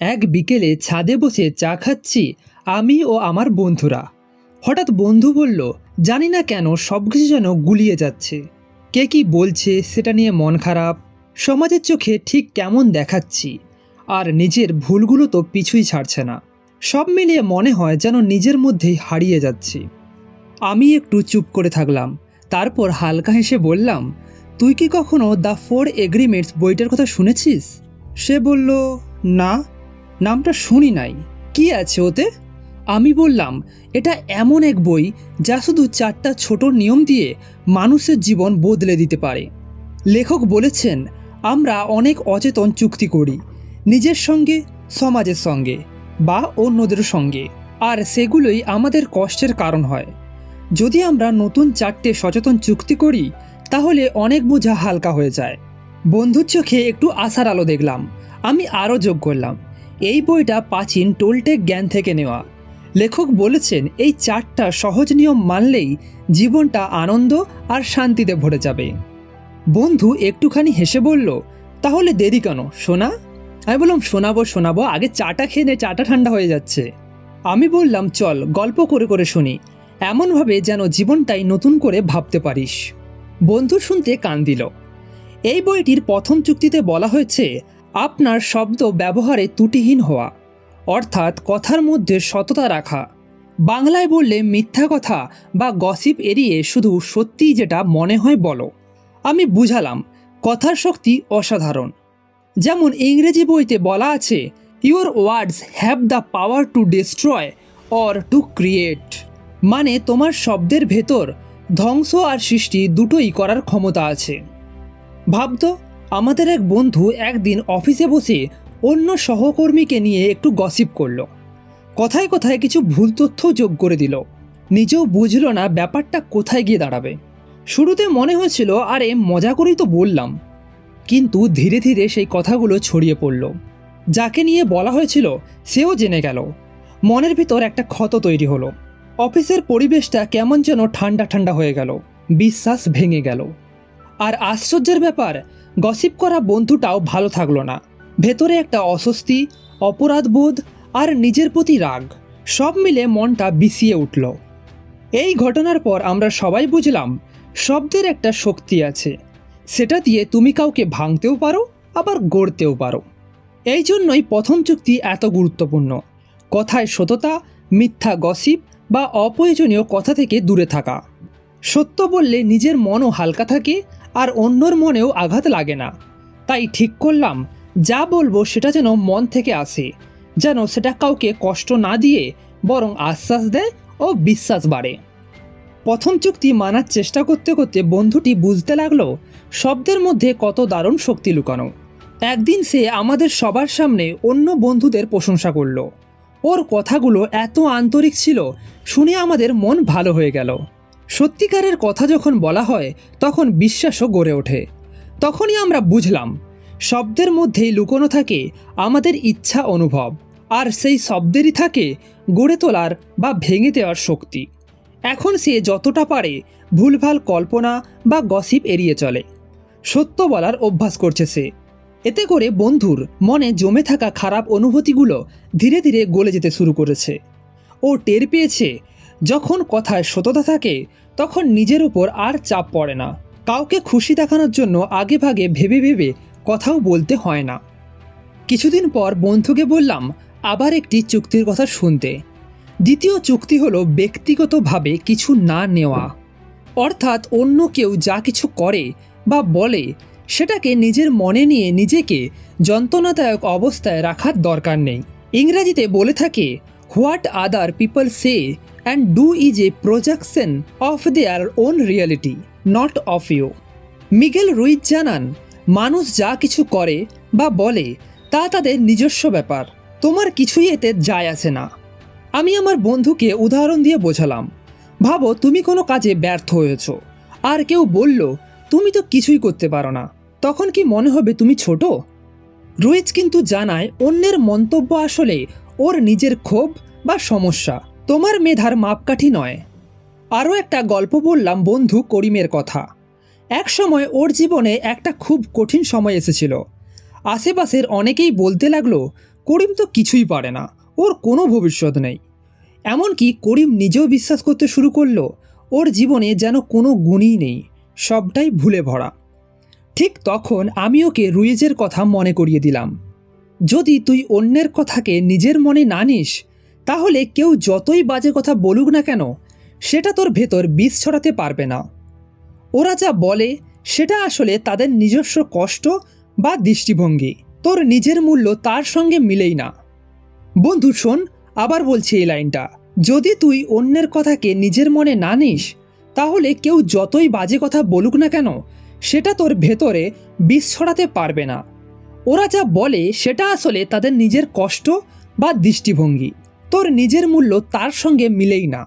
এক বিকেলে ছাদে বসে চা খাচ্ছি আমি ও আমার বন্ধুরা। হঠাৎ বন্ধু বলল, জানি না কেন সব কিছু যেন গুলিয়ে যাচ্ছে। কে কি বলছে সেটা নিয়ে মন খারাপ। সমাজের চোখে ঠিক কেমন দেখাচ্ছি। আর নিজের ভুলগুলো তো পিছুই ছাড়ছে না। সব মিলিয়ে মনে হয় যেন নিজের মধ্যেই হারিয়ে যাচ্ছি। আমি একটু চুপ করে থাকলাম। তারপর হালকা হেসে বললাম, তুই কি কখনো দ্য ফোর এগ্রিমেন্টস বইটার কথা শুনেছিস? সে বলল, না। নামটা শুনি নাই। কি আছে ওতে? আমি বললাম, এটা এমন এক বই যা শুধু চারটা ছোট নিয়ম দিয়ে মানুষের জীবন বদলে দিতে পারে। লেখক বলেছেন, আমরা অনেক অচেতন চুক্তি করি, নিজের সঙ্গে, সমাজের সঙ্গে, বা অন্যদের সঙ্গে। আর সেগুলোই আমাদের কষ্টের কারণ হয়। যদি আমরা নতুন চারটে সচেতন চুক্তি করি, তাহলে অনেক বোঝা হালকা হয়ে যায়। বন্ধুর চোখে একটু আশার আলো দেখলাম। আমি আরও যোগ করলাম। এই বইটা প্রাচীন টোলটেক জ্ঞান থেকে নেওয়া। লেখক বলেছেন, এই চারটা সহজ নিয়ম মানলেই জীবনটা আনন্দ আর শান্তিতে ভরে যাবে। বন্ধু একটুখানি হেসে বলল, তাহলে দেরি কেন শোনা আমি বললাম শোনাবো শোনাবো আগে চাটা খেয়ে নে, চাটা ঠান্ডা হয়ে যাচ্ছে। আমি বললাম, চল, গল্প করে করে শুনি। এমনভাবে যেন জীবনটাই নতুন করে ভাবতে পারিস। বন্ধু শুনতে কান দিল। এই বইটির প্রথম চুক্তিতে বলা হয়েছে আপনার শব্দ ব্যবহারে ত্রুটিহীন হওয়া, অর্থাৎ কথার মধ্যে সততা রাখা। বাংলায় বললে মিথ্যা কথা বা গসিপ এড়িয়ে শুধু সত্যিই যেটা মনে হয় বলো। আমি বুঝালাম, কথার শক্তি অসাধারণ। যেমন ইংরেজি বইতে বলা আছে your words have the power to destroy or to create মানে তোমার শব্দের ভেতর ধ্বংস আর সৃষ্টি দুটোই করার ক্ষমতা আছে। ভাবতো? আমাদের এক বন্ধু একদিন অফিসে বসে অন্য সহকর্মীকে নিয়ে একটু গসিপ করল। কথায় কথায় কিছু ভুল তথ্য যোগ করে দিল। নিজেও বুঝলো না ব্যাপারটা কোথায় গিয়ে দাঁড়াবে। শুরুতে মনে হয়েছিল, আরে, মজা করেই তো বললাম। কিন্তু ধীরে ধীরে সেই কথাগুলো ছড়িয়ে পড়ল। যাকে নিয়ে বলা হয়েছিল, সেও জেনে গেল। মনের ভিতর একটা ক্ষত তৈরি হলো। অফিসের পরিবেশটা কেমন যেন ঠান্ডা ঠান্ডা হয়ে গেল। বিশ্বাস ভেঙে গেল। আর আশ্চর্যের ব্যাপার গসিপ করা বন্ধুটাও ভালো থাকল না। ভেতরে একটা অস্বস্তি, অপরাধবোধ আর নিজের প্রতি রাগ, সব মিলে মনটা বিছিয়ে উঠল। এই ঘটনার পর আমরা সবাই বুঝলাম, শব্দের একটা শক্তি আছে। সেটা দিয়ে তুমি কাউকে ভাঙতেও পারো, আবার গড়তেও পারো। এই জন্যই প্রথম চুক্তি এত গুরুত্বপূর্ণ। কথায় সততা, মিথ্যা গসিপ বা অপ্রয়োজনীয় কথা থেকে দূরে থাকা। সত্য বললে নিজের মনও হালকা থাকে আর অন্যর মনেও আঘাত লাগে না। তাই ঠিক করলাম, যা বলব সেটা যেন মন থেকে আসে, যেন সেটা কাউকে কষ্ট না দিয়ে বরং আশ্বাস দেয় ও বিশ্বাস বাড়ে। প্রথম চুক্তি মানার চেষ্টা করতে করতে বন্ধুটি বুঝতে লাগল, শব্দের মধ্যে কত দারুণ শক্তি লুকানো। একদিন সে আমাদের সবার সামনে অন্য বন্ধুদের প্রশংসা করল। ওর কথাগুলো এত আন্তরিক ছিল, শুনে আমাদের মন ভালো হয়ে গেল। সত্যিকারের কথা যখন বলা হয়, তখন বিশ্বাসও গড়ে ওঠে। তখনই আমরা বুঝলাম, শব্দের মধ্যেই লুকোনো থাকে আমাদের ইচ্ছা, অনুভব, আর সেই শব্দেরই থাকে গড়ে তোলার বা ভেঙে দেওয়ার শক্তি। এখন সে যতটা পারে ভুলভাল কল্পনা বা গসিপ এড়িয়ে চলে। সত্য বলার অভ্যাস করছে সে। এতে করে বন্ধুর মনে জমে থাকা খারাপ অনুভূতিগুলো ধীরে ধীরে গলে যেতে শুরু করেছে। ও টের পেয়েছে যখন কথায় সততা থাকে, তখন নিজের উপর আর চাপ পড়ে না। কাউকে খুশি দেখানোর জন্য আগে ভাগে ভেবে ভেবে কথাও বলতে হয় না। কিছুদিন পর বন্ধুকে বললাম, আবার একটি চুক্তির কথা শুনতে। দ্বিতীয় চুক্তি হলো ব্যক্তিগতভাবে কিছু না নেওয়া। অর্থাৎ অন্য কেউ যা কিছু করে বা বলে, সেটাকে নিজের মনে নিয়ে নিজেকে যন্ত্রণাদায়ক অবস্থায় রাখার দরকার নেই। ইংরেজিতে বলে থাকে, what other people say and do is a projection of their own reality not of you Miguel Ruiz জানান, মানুষ যা কিছু করে বা বলে, তা তাদের নিজস্ব ব্যাপার। তোমার কিছুই এতে যায় আসে না। আমি আমার বন্ধুকে উদাহরণ দিয়ে বোঝালাম। ভাবো, তুমি কোনো কাজে ব্যর্থ হয়েছ। আর কেউ বলল, তুমি তো কিছুই করতে পারো না। তখন কি মনে হবে তুমি ছোট? রুইজ কিন্তু জানায়, অন্যের মন্তব্য আসলে ওর নিজের ক্ষোভ বা সমস্যা। তোমার মেধার মাপকাঠি নয়। আরও একটা গল্প বললাম বন্ধু করিমের কথা। এক সময় ওর জীবনে একটা খুব কঠিন সময় এসেছিল। আশেপাশের অনেকেই বলতে লাগল, করিম তো কিছুই পারে না, ওর কোনো ভবিষ্যৎ নেই। এমনকি করিম নিজেও বিশ্বাস করতে শুরু করল, ওর জীবনে যেন কোনো গুণই নেই, সবটাই ভুলে ভরা। ঠিক তখন আমি ওকে রুইজের কথা মনে করিয়ে দিলাম। যদি তুই অন্যের কথাকে নিজের মনে না নিস তাহলে কেউ যতই বাজে কথা বলুক না কেন, সেটা তোর ভেতর বিষ ছড়াতে পারবে না। ওরা যা বলে, সেটা আসলে তাদের নিজস্ব কষ্ট বা দৃষ্টিভঙ্গি। তোর নিজের মূল্য তার সঙ্গে মিলেই না। বন্ধু, শোন, আবার বলছি এই লাইনটা। যদি তুই অন্যের কথাকে নিজের মনে না নিস, তাহলে কেউ যতই বাজে কথা বলুক না কেন, সেটা তোর ভেতরে বিষ ছড়াতে পারবে না। ওরা যা বলে, সেটা আসলে তাদের নিজের কষ্ট বা দৃষ্টিভঙ্গি। তোর নিজের মূল্য তার সঙ্গে মিলেই না।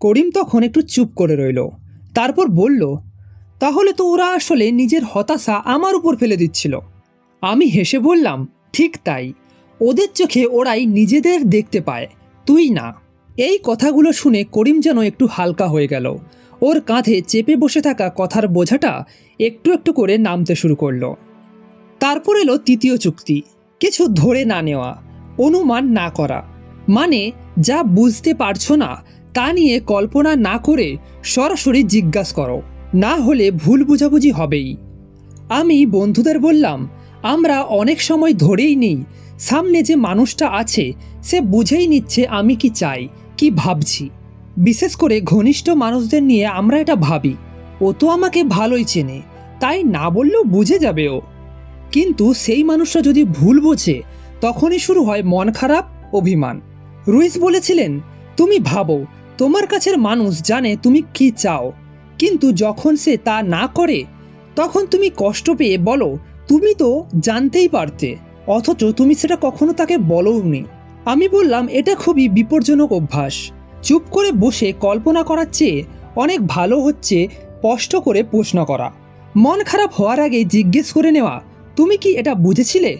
করিম তখন একটু চুপ করে রইল। তারপর বলল, তাহলে তো ওরা আসলে নিজের হতাশা আমার উপর ফেলে দিচ্ছিল। আমি হেসে বললাম, ঠিক তাই। ওদের চোখে ওরাই নিজেদের দেখতে পায়, তুই না। এই কথাগুলো শুনে করিম যেন একটু হালকা হয়ে গেল। ওর কাঁধে চেপে বসে থাকা কথার বোঝাটা একটু একটু করে নামতে শুরু করল। তারপর এলো তৃতীয় চুক্তি, কিছু ধরে না নেওয়া, অনুমান না করা। মানে যা বুঝতে পারছ না, তা নিয়ে কল্পনা না করে সরাসরি জিজ্ঞাস করো। না হলে ভুল বুঝাবুঝি হবেই। আমি বন্ধুদের বললাম, আমরা অনেক সময় ধরেই নিই। সামনে যে মানুষটা আছে, সে বুঝেই নিচ্ছে আমি কি চাই, কি ভাবছি। বিশেষ করে ঘনিষ্ঠ মানুষদের নিয়ে আমরা এটা ভাবি। ও তো আমাকে ভালোই চেনে, তাই না বললেও বুঝে যাবে ও। কিন্তু সেই মানুষটা যদি ভুল বোঝে, তখনই শুরু হয় মন খারাপ, অভিমান। রুইস বলেছিলেন, তুমি ভাবো, তোমার কাছের মানুষ জানে তুমি কি চাও। কিন্তু যখন সে তা না করে, তখন তুমি কষ্ট পেয়ে বলো, তুমি তো জানতেই পারতে, অথচ তুমি সেটা কখনো তাকে বলোওনি। আমি বললাম, এটা খুবই বিপজ্জনক অভ্যাস। চুপ করে বসে কল্পনা করার চেয়ে অনেক ভালো হচ্ছে স্পষ্ট করে প্রশ্ন করা। মন খারাপ হওয়ার আগে জিজ্ঞেস করে নেওয়া, তুমি কি এটা বুঝেছিলে?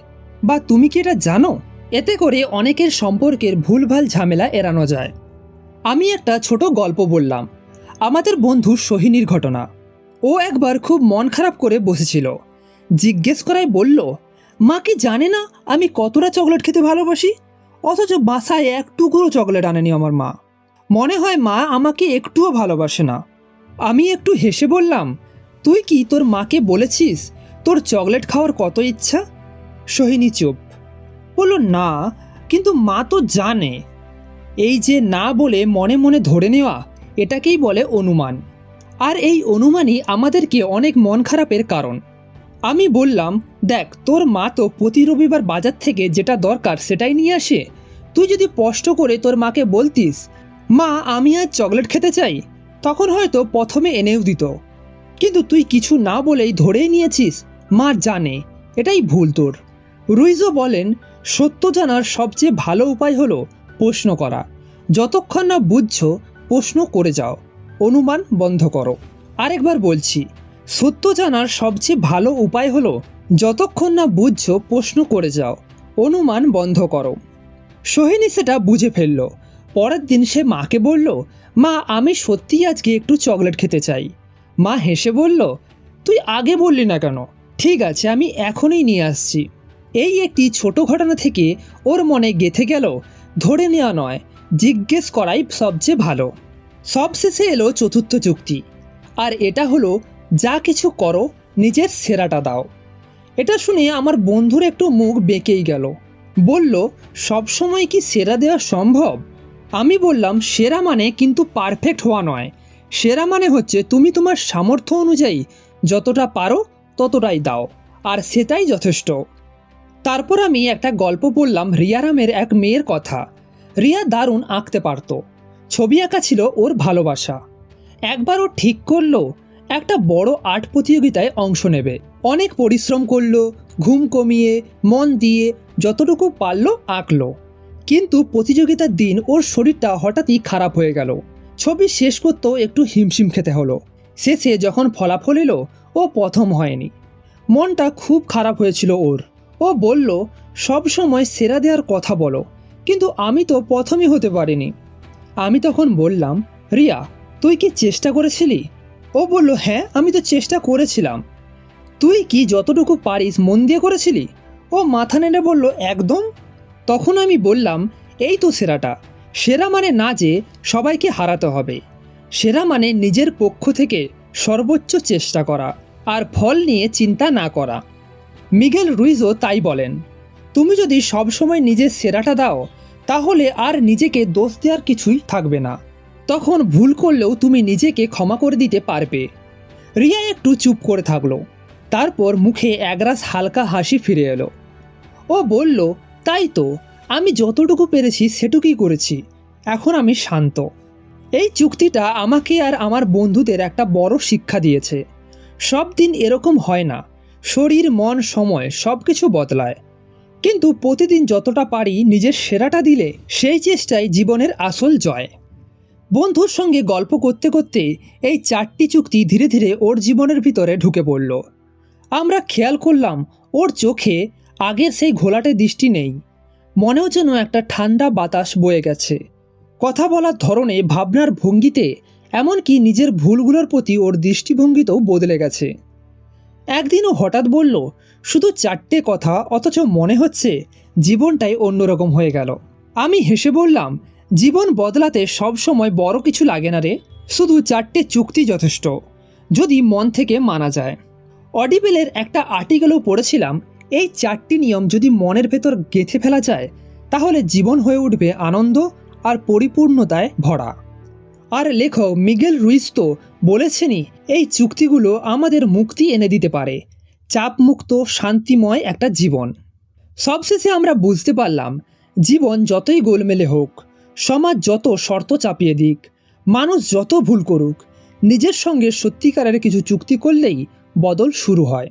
বা তুমি কি এটা জানো? এতে করে অনেকের সম্পর্কের ভুলভাল ঝামেলা এড়ানো যায়। আমি একটা ছোট গল্প বললাম। আমাদের বন্ধু সোহিনীর ঘটনা। ও একবার খুব মন খারাপ করে বসেছিল। জিজ্ঞেস করায় বলল, মা কি জানে না আমি কতটা চকলেট খেতে ভালোবাসি? অথচ বাসায় এক টুকরো চকলেট আনেনি আমার মা। মনে হয় মা আমাকে একটুও ভালোবাসে না। আমি একটু হেসে বললাম, তুই কি তোর মাকে বলেছিস তোর চকলেট খাওয়ার কত ইচ্ছা? সোহিনী চুপ। বলল, না, কিন্তু মা তো জানে। এই যে না বলে মনে মনে ধরে নেওয়া, এটাকেই বলে অনুমান। আর এই অনুমানই আমাদেরকে অনেক মন খারাপের কারণ। আমি বললাম, দেখ, তোর মা তো প্রতি রবিবার বাজার থেকে যেটা দরকার সেটাই নিয়ে আসে। তুই যদি স্পষ্ট করে তোর মাকে বলতিস, মা, আমি আজ চকলেট খেতে চাই তখন হয়তো প্রথমে এনেও দিত। কিন্তু তুই কিছু না বলেই ধরেই নিয়েছিস, মা জানে, এটাই ভুল তোর। রুইজো বলেন সত্য জানার সবচেয়ে ভালো উপায় হলো প্রশ্ন করা। যতক্ষণ না বুঝছ, প্রশ্ন করে যাও। অনুমান বন্ধ করো। আরেকবার বলছি, সত্য জানার সবচেয়ে ভালো উপায় হলো যতক্ষণ না বুঝছ, প্রশ্ন করে যাও। অনুমান বন্ধ করো। সোহিনী সেটা বুঝে ফেলল। পরের দিন সে মাকে বলল, মা, আমি সত্যিই আজকে একটু চকলেট খেতে চাই। মা হেসে বলল, তুই আগে বললি না কেন? ঠিক আছে, আমি এখনই নিয়ে আসছি। এই একটি ছোট ঘটনা থেকে ওর মনে গেথে গেল, ধরে নেওয়া নয়, জিজ্ঞেস করাই সবচেয়ে ভালো। সবশেষে এলো চতুর্থ চুক্তি আর এটা হলো, যা কিছু করো, নিজের সেরাটা দাও। এটা শুনে আমার বন্ধুর একটু মুখ বেঁকেই গেল। বলল, সবসময় কি সেরা দেওয়া সম্ভব? আমি বললাম, সেরা মানে কিন্তু পারফেক্ট হওয়া নয়। সেরা মানে হচ্ছে তুমি তোমার সামর্থ্য অনুযায়ী যতটা পারো ততটাই দাও, আর সেটাই যথেষ্ট। তারপর আমি একটা গল্প বললাম রিয়ারামের এক মেয়ের কথা। রিয়া দারুণ আঁকতে পারত। ছবি আঁকা ছিল ওর ভালোবাসা। একবার ও ঠিক করল, একটা বড় আর্ট প্রতিযোগিতায় অংশ নেবে। অনেক পরিশ্রম করল, ঘুম কমিয়ে, মন দিয়ে, যতটুকু পারল আঁকলো। কিন্তু প্রতিযোগিতার দিন ওর শরীরটা হঠাৎই খারাপ হয়ে গেল। ছবি শেষ করতেও একটু হিমশিম খেতে হলো। শেষে যখন ফলাফল এলো, ও প্রথম হয়নি। মনটা খুব খারাপ হয়েছিল ওর। ও বলল, সব সময় সেরা দেওয়ার কথা বলো, কিন্তু আমি তো প্রথমই হতে পারিনি। আমি তখন বললাম, রিয়া, তুই কি চেষ্টা করেছিলি? ও বলল হ্যাঁ আমি তো চেষ্টা করেছিলাম। তুই কি যতটুকু পারিস মন দিয়ে করেছিলি? ও মাথা নেড়ে বলল, একদম। তখন আমি বললাম, এই তো সেরাটা। সেরা মানে না যে সবাইকে হারাতে হবে। সেরা মানে নিজের পক্ষ থেকে সর্বোচ্চ চেষ্টা করা, আর ফল নিয়ে চিন্তা না করা। মিগেল রুইজও তাই বলেন, তুমি যদি সবসময় নিজের সেরাটা দাও, তাহলে আর নিজেকে দোষ দেওয়ার কিছুই থাকবে না। তখন ভুল করলেও তুমি নিজেকে ক্ষমা করে দিতে পারবে। রিয়া একটু চুপ করে থাকল। তারপর মুখে একরাশ হালকা হাসি ফিরে এলো। ও বলল, তাই তো, আমি যতটুকু পেরেছি সেটুকুই করেছি, এখন আমি শান্ত। এই চুক্তিটা আমাকে আর আমার বন্ধুদের একটা বড় শিক্ষা দিয়েছে। সব দিন এরকম হয় না। শরীর, মন, সময় সব কিছু বদলায়। কিন্তু প্রতিদিন যতটা পারি নিজের সেরাটা দিলে সেই চেষ্টাই জীবনের আসল জয়। বন্ধুর সঙ্গে গল্প করতে করতে এই চারটি চুক্তি ধীরে ধীরে ওর জীবনের ভিতরে ঢুকে পড়ল। আমরা খেয়াল করলাম ওর চোখে আগের সেই ঘোলাটে দৃষ্টি নেই। মনেও যেন একটা ঠান্ডা বাতাস বয়ে গেছে। কথা বলার ধরনে ভাবনার ভঙ্গিতে এমনকি নিজের ভুলগুলোর প্রতি ওর দৃষ্টিভঙ্গিতেও বদলে গেছে। একদিনও হঠাৎ বলল, শুধু চারটে কথা, অথচ মনে হচ্ছে জীবনটাই অন্যরকম হয়ে গেল। আমি হেসে বললাম, জীবন বদলাতে সবসময় বড় কিছু লাগে না রে, শুধু চারটে চুক্তি যথেষ্ট, যদি মন থেকে মানা যায়। অডিবেলের একটা আর্টিকেলও পড়েছিলাম, এই চারটি নিয়ম যদি মনের ভেতর গেঁথে ফেলা যায়, তাহলে জীবন হয়ে উঠবে আনন্দ আর পরিপূর্ণতায় ভরা। আর লেখক মিগেল রুইস তো বলেছেনই, এই চুক্তিগুলো আমাদের মুক্তি এনে দিতে পারে। চাপমুক্ত, শান্তিময় একটা জীবন। সবশেষে আমরা বুঝতে পারলাম, জীবন যতই গোলমেলে হোক, সমাজ যত শর্ত চাপিয়ে দিক, মানুষ যত ভুল করুক, নিজের সঙ্গে সত্যিকারের কিছু চুক্তি করলেই বদল শুরু হয়।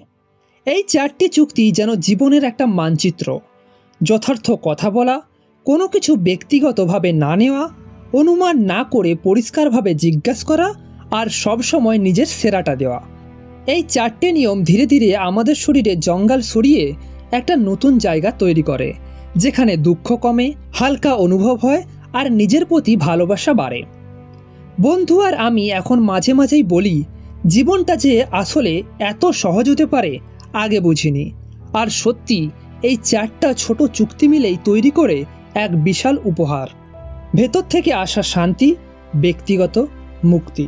এই চারটি চুক্তি যেন জীবনের একটা মানচিত্র। যথার্থ কথা বলা, কোনো কিছু ব্যক্তিগতভাবে না নেওয়া অনুমান না করে পরিষ্কারভাবে জিজ্ঞাসা করা আর সবসময় নিজের সেরাটা দেওয়া। এই চারটে নিয়ম ধীরে ধীরে আমাদের শরীরে জঞ্জাল সরিয়ে একটা নতুন জায়গা তৈরি করে, যেখানে দুঃখ কমে, হালকা অনুভব হয় আর নিজের প্রতি ভালোবাসা বাড়ে। বন্ধু আর আমি এখন মাঝে মাঝেই বলি, জীবনটা যে আসলে এত সহজ হতে পারে, আগে বুঝিনি। আর সত্যি, এই চারটা ছোট চুক্তি মিলেই তৈরি করে এক বিশাল উপহার। ভেতর থেকে আসা শান্তি ব্যক্তিগত মুক্তি।